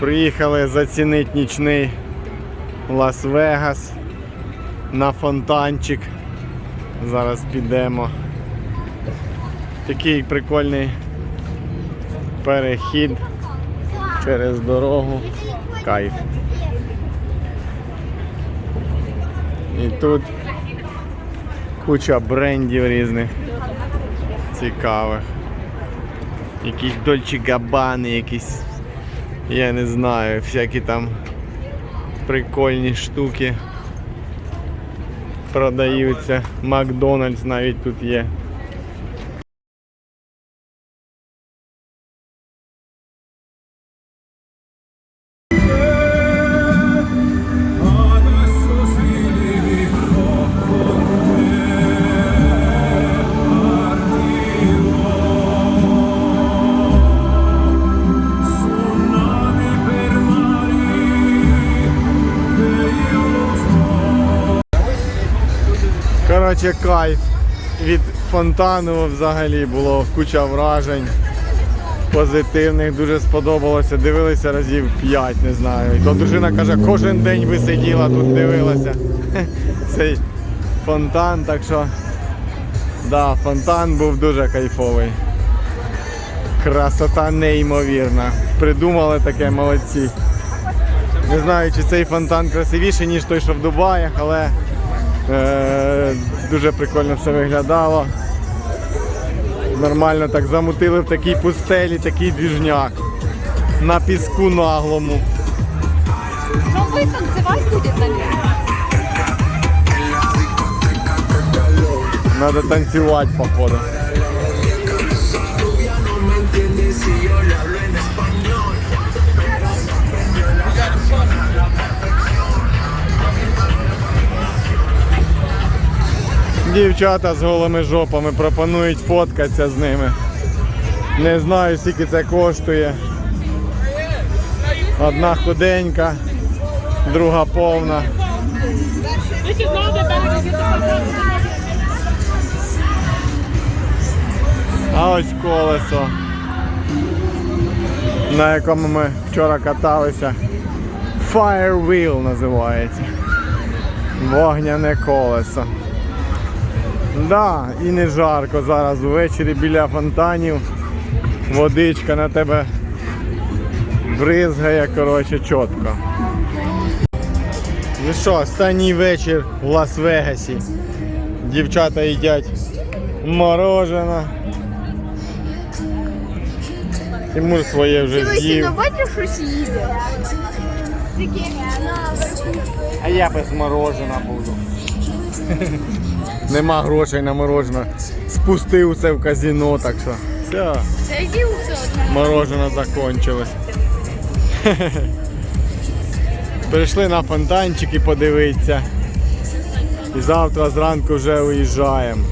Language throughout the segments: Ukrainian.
Приїхали зацінити нічний Лас-Вегас на фонтанчик. Зараз підемо. Такий прикольний перехід через дорогу. Кайф. І тут куча брендів різних цікавих. Якісь Дольче Габани, якісь, я не знаю, всякі там прикольні штуки продаються. Макдональдс навіть тут є. Коротше, кайф. Від фонтану взагалі було куча вражень позитивних, дуже сподобалося. Дивилися разів 5, не знаю. І то дружина каже, кожен день ви сиділа тут, дивилася. Цей фонтан, так що да, фонтан був дуже кайфовий. Красота неймовірна. Придумали таке молодці. Не знаю, чи цей фонтан красивіший, ніж той, що в Дубаях, але дуже прикольно все виглядало. Нормально так замутили в такій пустелі, такий двіжняк. На піску наглому. Ну ви танцювати будете? Надо танцювати, походу. Дівчата з голими жопами пропонують фоткатися з ними. Не знаю, скільки це коштує. Одна худенька, друга повна. А ось колесо, на якому ми вчора каталися. Fire Wheel називається. Вогняне колесо. Да, і не жарко зараз увечері біля фонтанів. Водичка на тебе бризгає, коротше, чітко. Ну що, останній вечір в Лас-Вегасі. Дівчата їдять мороженое. Тимур своє вже з'їв. бачиш, що їде? А я без морожена буду. Нема грошей на мороженое. Спустив це в казино, так що. Все, мороженое закончилось. Прийшли на фонтанчики подивитися. І завтра зранку вже виїжджаємо.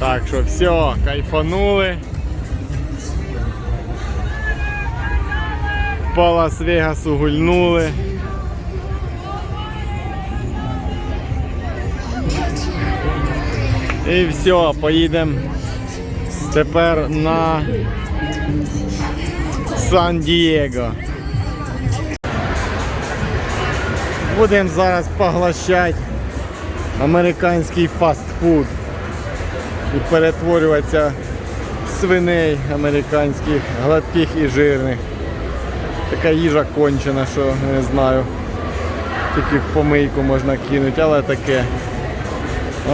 Так що все, кайфанули. По Лас-Вегасу гульнули. І все, поїдемо тепер на Сан-Дієго. Будемо зараз поглощати американський фастфуд і перетворюватися в свиней американських, гладких і жирних. Така їжа кончена, що не знаю. Тільки в помийку можна кинути, але таке.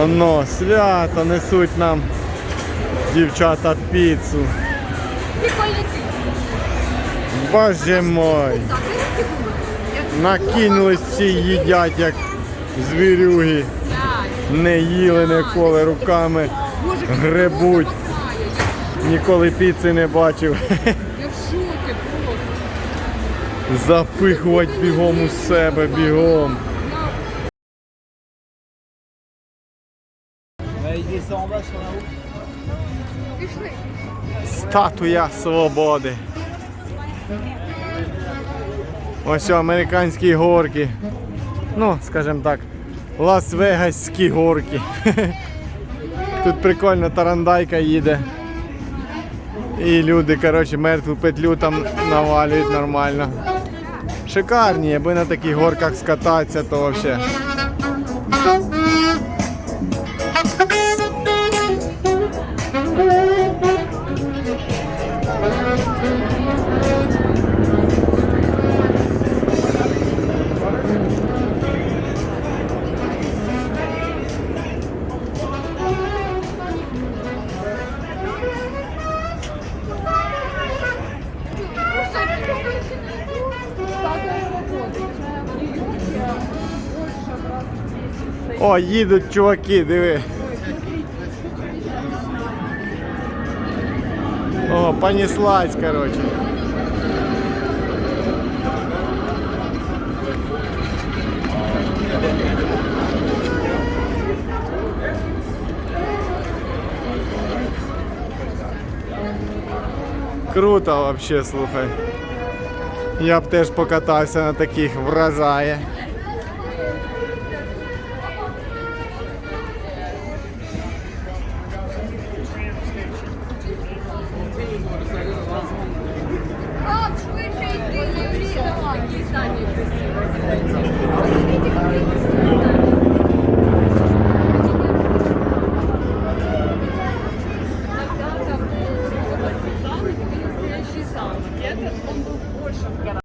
Оно, свято несуть нам дівчата піцу. Боже мой. Накинулись всі їдять як звірюги. Не їли ніколи руками. Гребуть. Ніколи піци не бачив. Запихувати бігом у себе, бігом. Статуя свободи. Ось американські горки. Ну, скажімо так, Лас-Вегасські горки. Тут прикольно тарандайка їде. І люди, коротше, мертву петлю там навалюють нормально. Шикарні, аби на таких горках скататися, то взагалі. О, їдуть чуваки, диви. О, понеслась, короче. Круто вообще, слухай. Я б теж покатався на таких, вражає. пакет, он был больше в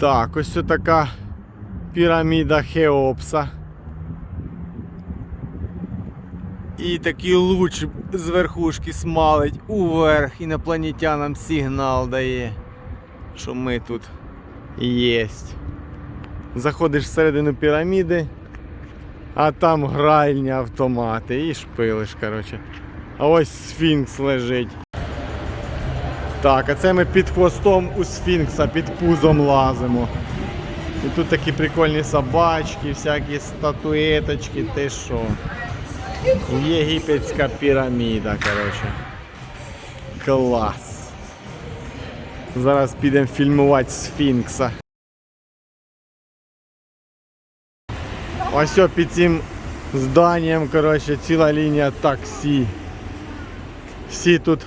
Так, ось така піраміда Хеопса. І такий луч з верхушки смалить уверх, інопланетянам сигнал дає, що ми тут єсть. Заходиш всередину піраміди, а там гральні автомати і шпилиш, коротше. А ось сфінкс лежить. Так, а це ми під хвостом у сфінкса, під пузом лазимо. І тут такі прикольні собачки, всякі статуеточки, ти що. Єгипетська піраміда, коротше. Клас. Зараз підемо фільмувати сфінкса. Ось під цим зданням, коротше, ціла лінія таксі. Всі тут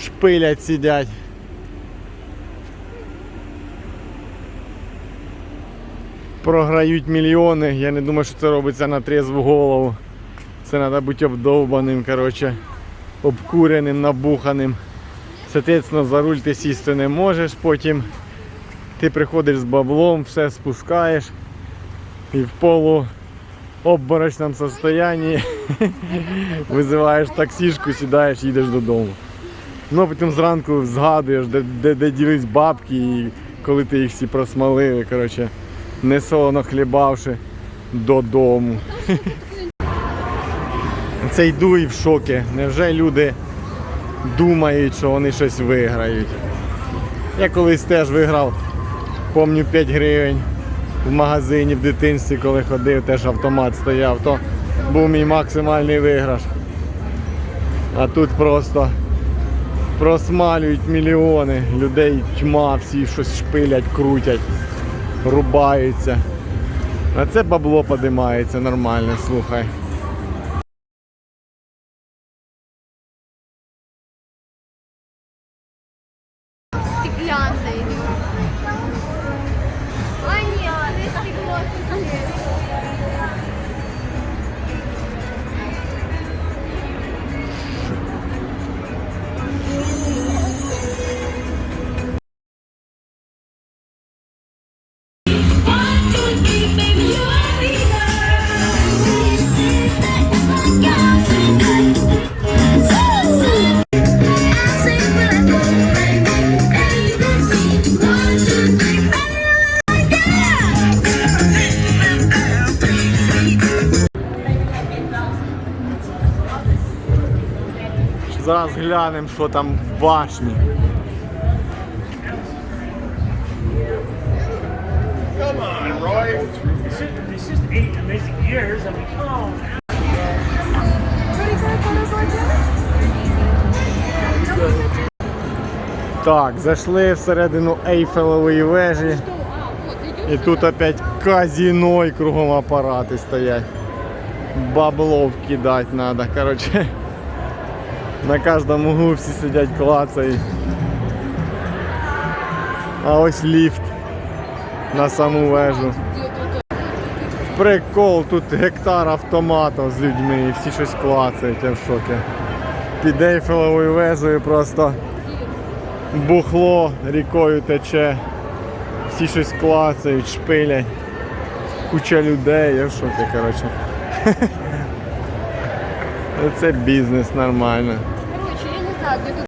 шпилять сидять. Програють мільйони. Я не думаю, що це робиться на трезву голову. Це треба бути обдовбаним, коротше, обкуреним, набуханим. Соответственно, за руль ти сісти не можеш, потім ти приходиш з баблом, все спускаєш і в полу обморочному состоянні визиваєш таксішку, сідаєш, їдеш додому. Ну, а потім зранку згадуєш, де, де, де ділись бабки, і коли ти їх всі просмалив, коротше, не солоно хлібавши додому. Це йду і в шокі. Невже люди думають, що вони щось виграють? Я колись теж виграв, помню 5 гривень в магазині в дитинстві, коли ходив, теж автомат стояв, то був мій максимальний виграш. А тут просто просмалюють мільйони людей, тьма, всі щось шпилять, крутять, рубаються. А це бабло подимається нормально, слухай. глянем що там в башні. Так, зайшли всередину Ейфелевої вежі. І тут опять казино і кругом апарати стоять. Бабло вкидати треба. Коротше на кожному углу всі сидять клацають. А ось ліфт на саму вежу. Прикол, тут гектар автоматів з людьми і всі щось клацають, я в шокі. Під Ейфелевою вежею просто бухло рікою тече. Всі щось клацають, шпилять. Куча людей, я в шокі, коротше. Це бізнес нормально. Короче, я не знаю, де тут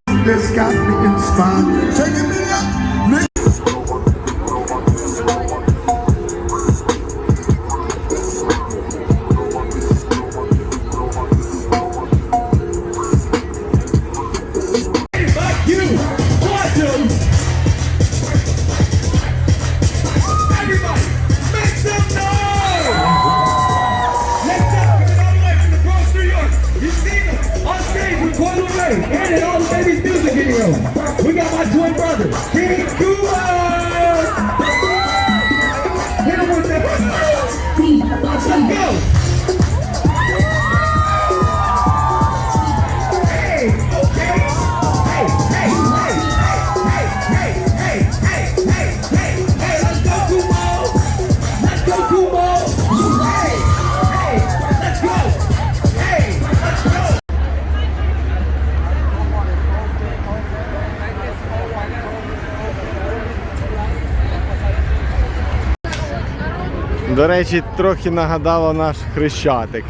До речі, трохи нагадало наш хрещатик.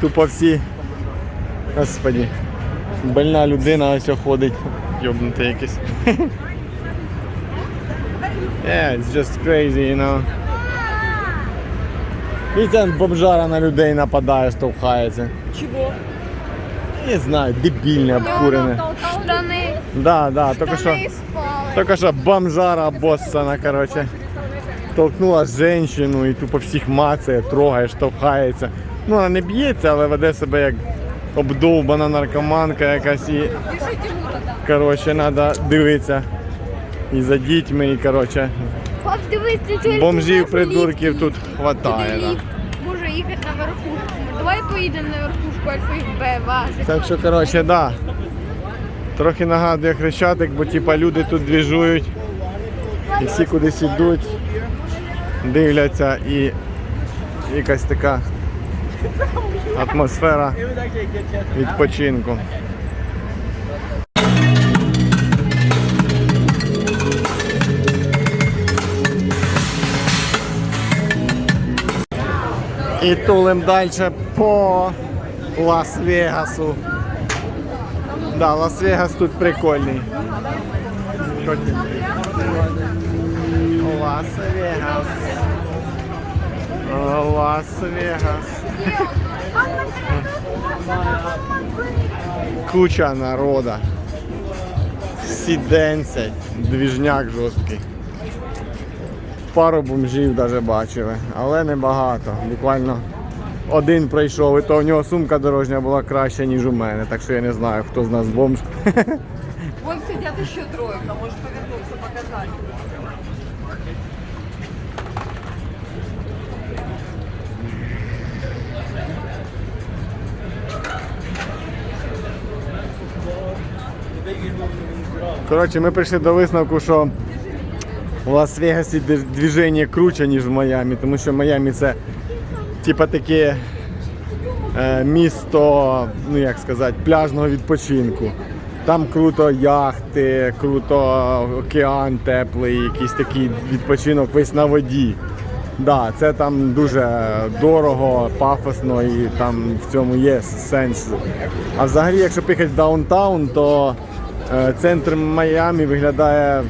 Тупо всі. Господі. Больна людина ось ходить. Йобнутий якийсь. Yeah, it's just crazy, you know. І там бомжара на людей нападає, штовхається. чого? Не знаю, дебільне, обкурене. Штани. Да, да, тільки що. Только що бомжара обоссана, короче. Толкнула женщину і тупо всіх мацає, трогає, штовхається. Ну, вона не б'ється, але веде себе як обдовбана наркоманка якась і. Коротше, треба дивитися. І за дітьми, і коротше, бомжів, придурків тут хватає. Да. Може їхати на верхушку. Давай поїдемо на верхушку Альфа Б. Так що, коротше, да. Трохи нагадує хрещатик, бо типа люди тут двіжують. І всі кудись ідуть, дивляться і якась така атмосфера відпочинку. І тулим далі по Лас-Вегасу. Да, Лас-Вегас тут прикольний. Лас-Вегас. Лас-Вегас. Куча народа. Сіденцять. Двіжняк жорсткий. Пару бомжів навіть бачили, але не багато. Буквально один пройшов, і то в нього сумка дорожня була краща, ніж у мене. Так що я не знаю, хто з нас бомж. Вон сидят еще тройка, можешь повернуться, показать. Коротше, ми прийшли до висновку, що в Лас-Вегасі движення круче, ніж в Майамі, тому що Майамі це типа таке е, місто, ну як сказати, пляжного відпочинку. Там круто яхти, круто океан теплий, якийсь такий відпочинок весь на воді. Да, це там дуже дорого, пафосно і там в цьому є сенс. А взагалі, якщо поїхати в даунтаун, то центр Майамі виглядає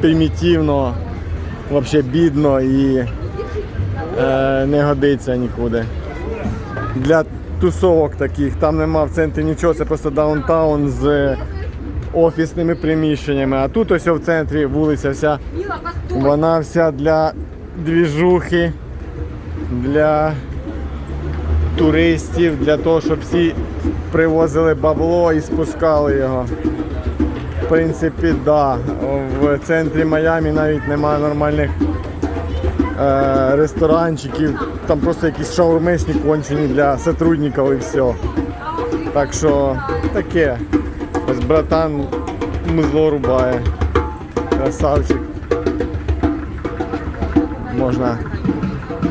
примітивно, взагалі бідно і е, не годиться нікуди. Для тусовок таких. Там нема в центрі нічого, це просто даунтаун з офісними приміщеннями. А тут ось в центрі вулиця вся. Вона вся для двіжухи, для туристів, для того, щоб всі привозили бабло і спускали його. В принципі, да. В центрі Майамі навіть немає нормальних е, ресторанчиків. Там просто якісь шаурмичні кончені для сотрудників і все. Так що таке. Ось братан музло рубає. Красавчик. Можна,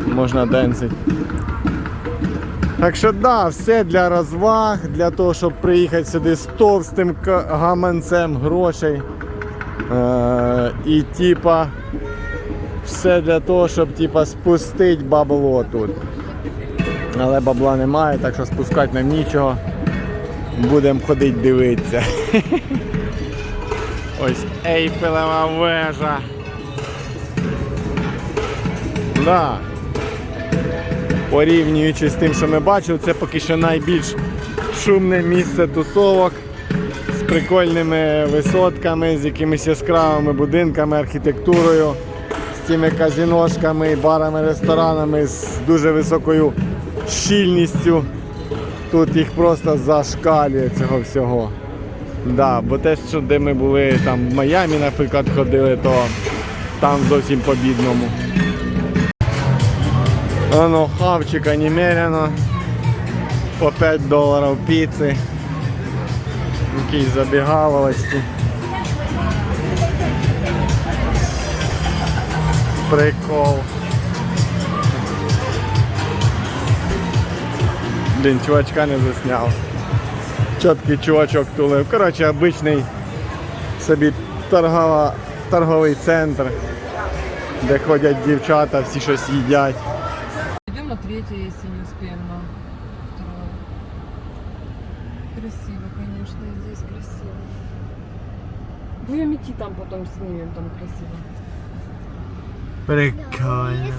можна денсить. Так що да, все для розваг, для того, щоб приїхати сюди з товстим гаманцем грошей. Е, і типа все для того, щоб типа спустити бабло тут. Але бабла немає, так що спускати нам нічого. Будемо ходити дивитися. Ось Ейфелева вежа. Да. Порівнюючи з тим, що ми бачили, це поки що найбільш шумне місце тусовок з прикольними висотками, з якимись яскравими будинками, архітектурою, з цими казіношками, барами, ресторанами, з дуже високою щільністю. Тут їх просто зашкалює цього всього. Да, бо те, що де ми були там в Майамі, наприклад, ходили, то там зовсім по-бідному. Воно хавчика немерено. По 5 доларів піци. Якісь забігаловочки. Прикол. Блін, чувачка не засняв. Чіткий чувачок тулив. Коротше, обичний собі торгова, торговий центр, де ходять дівчата, всі щось їдять. Третье, если не успеем на второе. Красиво, конечно, и здесь красиво. Будем идти там потом снимем, там красиво. Прикольно.